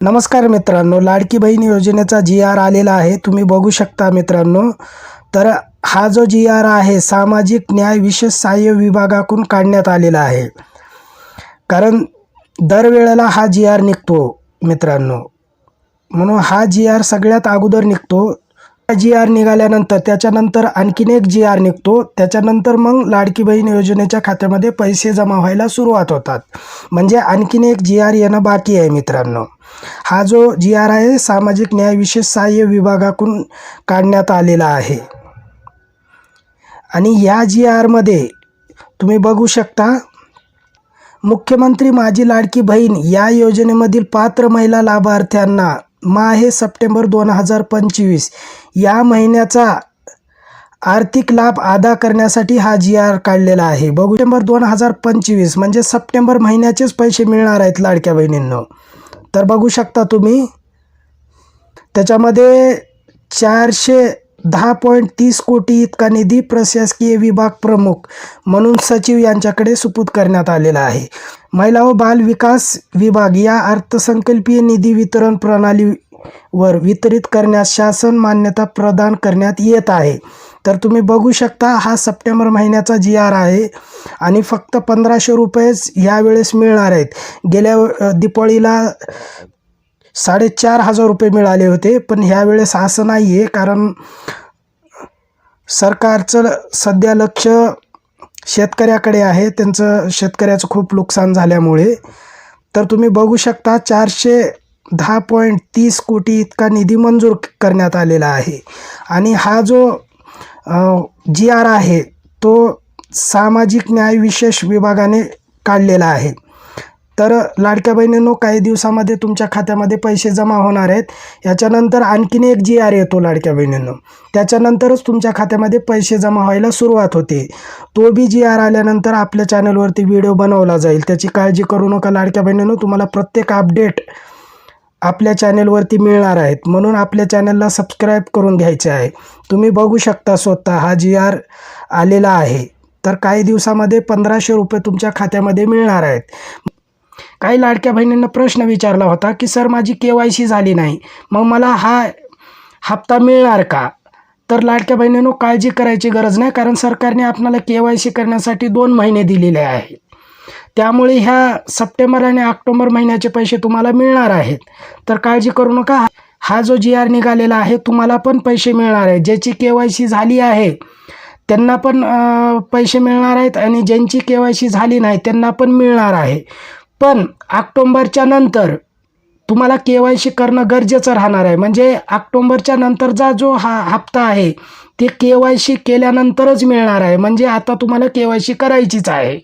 नमस्कार मित्रांनो लाडकी बहीण योजनेचा जी आर आलेला आहे तुम्ही बघू शकता मित्रांनो. तर हा जो जी आर आहे सामाजिक न्याय विशेष सहाय्य विभागाकडून काढण्यात आलेला आहे. कारण दरवेळेला हा जी आर निघतो मित्रांनो. म्हणून हा जी आर सगळ्यात अगोदर निघतो. जी आर निघाल्यानंतर त्याच्यानंतर आणखीन एक जी आर निघतो. त्याच्यानंतर मग लाडकी बहीण योजनेच्या खात्यामध्ये पैसे जमा व्हायला सुरुवात होतात. म्हणजे आणखीन एक जी आर येणं बाकी आहे मित्रांनो. हा जो जी आर आहे सामाजिक न्याय विशेष सहाय्य विभागाकडून काढण्यात आलेला आहे. आणि या जी आरमध्ये तुम्ही बघू शकता मुख्यमंत्री माझी लाडकी बहीण या योजनेमधील पात्र महिला लाभार्थ्यांना माहे सप्टेंबर दोन हजार पंचवीस. या महिन्याचा आर्थिक लाभ अदा करण्यासाठी हा जी आर काढलेला आहे. बघू सप्टेंबर दोन हजार पंचवीस म्हणजे सप्टेंबर महिन्याचेच पैसे मिळणार आहेत लाडक्या बहिणींनो. तर बघू शकता तुम्ही त्याच्यामध्ये चारशे दहा पॉईंट तीस कोटी इतका निधी प्रशासकीय विभाग प्रमुख म्हणून सचिव यांच्याकडे सुपूत करण्यात आलेला आहे. महिला व बाल विकास विभाग या अर्थसंकल्पीय निधी वितरण प्रणालीवर वितरित करण्यास शासन मान्यता प्रदान करण्यात येत आहे. तर तुम्ही बघू शकता हा सप्टेंबर महिन्याचा जी आर आहे आणि फक्त पंधराशे रुपयेच यावेळेस मिळणार आहेत. गेल्या दिपाळीला साडेचार हजार रुपये मिळाले होते पण ह्यावेळेस असं नाही आहे कारण सरकारचं सध्या लक्ष शेतकऱ्याकडे आहे त्यांचं शेतकऱ्याचं खूप नुकसान झाल्यामुळे. तर तुम्ही बघू शकता चारशे दहा पॉईंट तीस कोटी इतका निधी मंजूर करण्यात आलेला आहे. आणि हा जो जी आर आहे तो सामाजिक न्याय विशेष विभागाने काढलेला आहे. तर लाडक्या बहिणींनो काही दिवसामध्ये तुमच्या खात्यामध्ये पैसे जमा होणार आहेत. याच्यानंतर आणखीन एक जी आर येतो लाडक्या बहिणींनो. त्याच्यानंतरच तुमच्या खात्यामध्ये पैसे जमा व्हायला सुरुवात होते. तो बी जी आर आल्यानंतर आपल्या चॅनलवरती व्हिडिओ बनवला जाईल. त्याची काळजी करू नका लाडक्या बहिणींनो. तुम्हाला प्रत्येक अपडेट आपल्या चॅनेलवरती मिळणार आहेत. म्हणून आपल्या चॅनलला सबस्क्राईब करून घ्यायचे आहे. तुम्ही बघू शकता स्वतः हा जी आर आलेला आहे. तर काही दिवसामध्ये पंधराशे रुपये तुमच्या खात्यामध्ये मिळणार आहेत. काही लाडक्या बहिणींना प्रश्न विचारला होता की सर माझी के वाय सी झाली नाही. मग मला हा हप्ता मिळणार का? तर लाडक्या बहिणींनो काळजी करायची गरज नाही कारण सरकारने आपल्याला के वाय सी करण्यासाठी दोन महिने दिलेले आहेत. त्यामुळे ह्या सप्टेंबर आणि ऑक्टोबर महिन्याचे पैसे तुम्हाला मिळणार आहेत. तर काळजी करू नका. हा जो जी आर निघालेला आहे तुम्हाला पण पैसे मिळणार आहे ज्याची के वाय सी झाली आहे त्यांना पण पैसे मिळणार आहेत आणि ज्यांची के वाय सी झाली नाही त्यांना पण मिळणार आहे. पण ऑक्टोंबरच्या नंतर तुम्हाला के वाय सी करणं गरजेचं राहणार आहे. म्हणजे ऑक्टोंबरच्या नंतरचा जो हा हप्ता आहे ते के वाय सी केल्यानंतरच मिळणार आहे. म्हणजे आता तुम्हाला के वाय सी करायचीच आहे.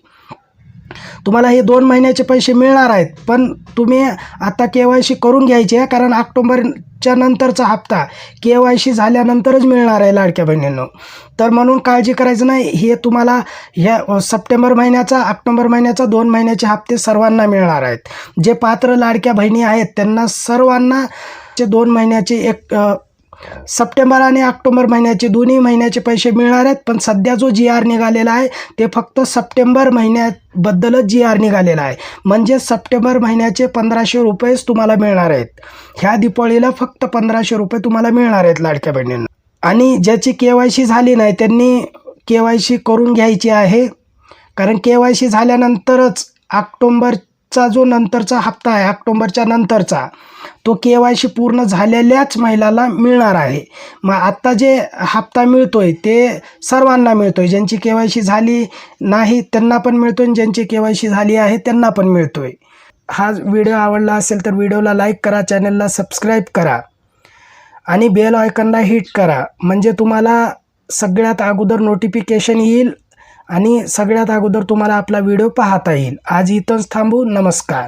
तुम्हाला हे दोन महिन्याचे पैसे मिळणार आहेत. पण तुम्ही आता के वाय सी करून घ्यायची आहे कारण ऑक्टोंबरच्या नंतरचा हप्ता के वाय सी झाल्यानंतरच मिळणार आहे लाडक्या बहिणींनो. तर म्हणून काळजी करायचं नाही हे तुम्हाला ह्या सप्टेंबर महिन्याचा ऑक्टोंबर महिन्याचा दोन महिन्याचे हप्ते सर्वांना मिळणार आहेत. जे पात्र लाडक्या बहिणी आहेत त्यांना सर्वांना चे दोन महिन्याचे एक सप्टेंबर आणि ऑक्टोबर महिन्याचे दोन्ही महिन्याचे पैसे मिळणार आहेत पण सध्या जो जी आर निघालेला आहे ते फक्त सप्टेंबर महिन्याबद्दलच जी आर निघालेला आहे. म्हणजे सप्टेंबर महिन्याचे पंधराशे रुपयेच तुम्हाला मिळणार आहेत. ह्या दिपाळीला फक्त पंधराशे रुपये तुम्हाला मिळणार आहेत लाडक्या बहिणींना. आणि ज्याची के वाय सी झाली नाही त्यांनी के वाय सी करून घ्यायची आहे. कारण के वाय सी झाल्यानंतरच चा जो नंतरचा हप्ता आहे ऑक्टोंबरच्या नंतरचा तो के वाय सी पूर्ण झालेल्याच महिलाला मिळणार आहे. मग आत्ता जे हप्ता मिळतो आहे ते सर्वांना मिळतो आहे ज्यांची के वाय सी झाली नाही त्यांना पण मिळतो आहे ज्यांची के वाय सी झाली आहे त्यांना पण मिळतो आहे हा व्हिडिओ आवडला असेल तर व्हिडिओला लाईक करा चॅनलला सबस्क्राईब करा. आणि बेल आयकनला हिट करा. म्हणजे तुम्हाला सगळ्यात अगोदर नोटिफिकेशन येईल आणि सगळ्यात अगोदर तुम्हाला आपला व्हिडिओ पाहता येईल. आज इथंच थांबू. नमस्कार.